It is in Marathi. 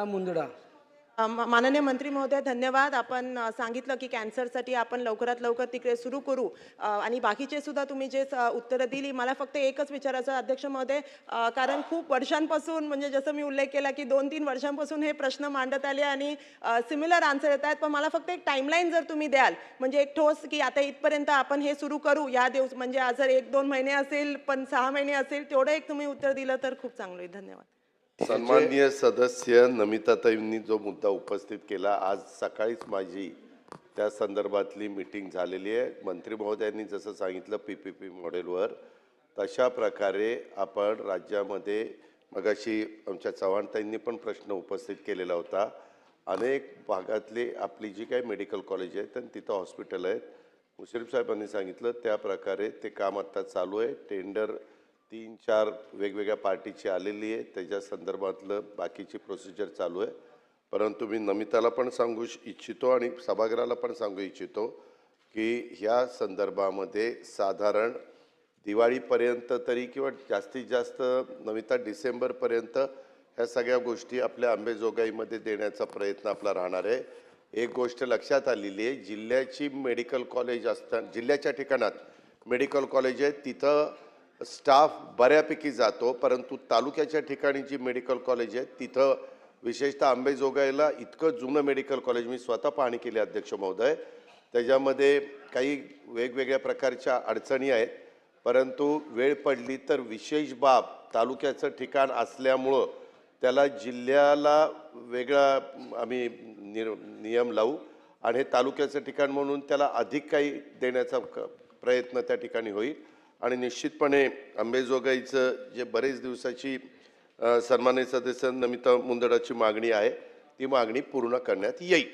अ, मुंदडा माननीय मंत्री महोदय धन्यवाद. आपण सांगितलं की कॅन्सरसाठी आपण लवकरात लवकर तिकडे सुरू करू. आणि बाकीचे सुद्धा तुम्ही जे उत्तरं दिली मला फक्त एकच विचारायचं अध्यक्ष महोदय. कारण खूप वर्षांपासून म्हणजे जसं मी उल्लेख केला की दोन तीन वर्षांपासून हे प्रश्न मांडत आले आणि सिमिलर आन्सर येत आहेत. पण मला फक्त एक टाईमलाईन जर तुम्ही द्याल म्हणजे एक ठोस की आता इथपर्यंत आपण हे सुरू करू या दिवस म्हणजे आज जर एक दोन महिने असेल पण सहा महिने असेल तेवढं एक तुम्ही उत्तर दिलं तर खूप चांगलं आहे धन्यवाद. सन्माननीय सदस्य नमिताताईंनी जो मुद्दा उपस्थित केला आज सकाळीच माझी त्या संदर्भातली मीटिंग झालेली आहे. मंत्री महोदयांनी जसं सांगितलं पी पी पी मॉडेलवर तशा प्रकारे आपण राज्यामध्ये मगाशी आमच्या चव्हाणताईंनी पण प्रश्न उपस्थित केलेला होता. अनेक भागातली आपली जी काही मेडिकल कॉलेज आहेत आणि तिथं हॉस्पिटल आहेत. मुश्रीफ साहेबांनी सांगितलं त्या प्रकारे ते काम आत्ता चालू आहे. टेंडर तीन चार वेगवेगळ्या पार्टीची आलेली आहे. त्याच्या संदर्भातलं बाकीची प्रोसिजर चालू आहे. परंतु मी नमिताला पण सांगू इच्छितो आणि सभागृहाला पण सांगू इच्छितो की ह्या संदर्भामध्ये साधारण दिवाळीपर्यंत तरी किंवा जास्तीत जास्त नमिता डिसेंबरपर्यंत ह्या सगळ्या गोष्टी आपल्या अंबेजोगाईमध्ये देण्याचा प्रयत्न आपला राहणार आहे. एक गोष्ट लक्षात आलेली आहे जिल्ह्याची मेडिकल कॉलेज असताना जिल्ह्याच्या ठिकाणात मेडिकल कॉलेज आहे. तिथं स्टाफ बऱ्यापैकी जातो परंतु तालुक्याच्या ठिकाणी जी मेडिकल कॉलेज आहे तिथं विशेषतः आंबेजोगाईला इतकं जुनं मेडिकल कॉलेज मी स्वतः पाहणी केली अध्यक्ष महोदय. त्याच्यामध्ये काही वेगवेगळ्या प्रकारच्या अडचणी आहेत परंतु वेळ पडली तर विशेष बाब तालुक्याचं ठिकाण असल्यामुळं त्याला जिल्ह्याला वेगळा आम्ही निर नियम लावू आणि हे तालुक्याचं ठिकाण म्हणून त्याला अधिक काही देण्याचा क- प्रयत्न त्या ठिकाणी होईल. आणि निश्चितपणे अंबेजोगाईचं जे बरेच दिवसाची अ, सन्मानित सदस्य नमिता मुंदडाची मागणी आहे ती मागणी पूर्ण करण्यात येईल.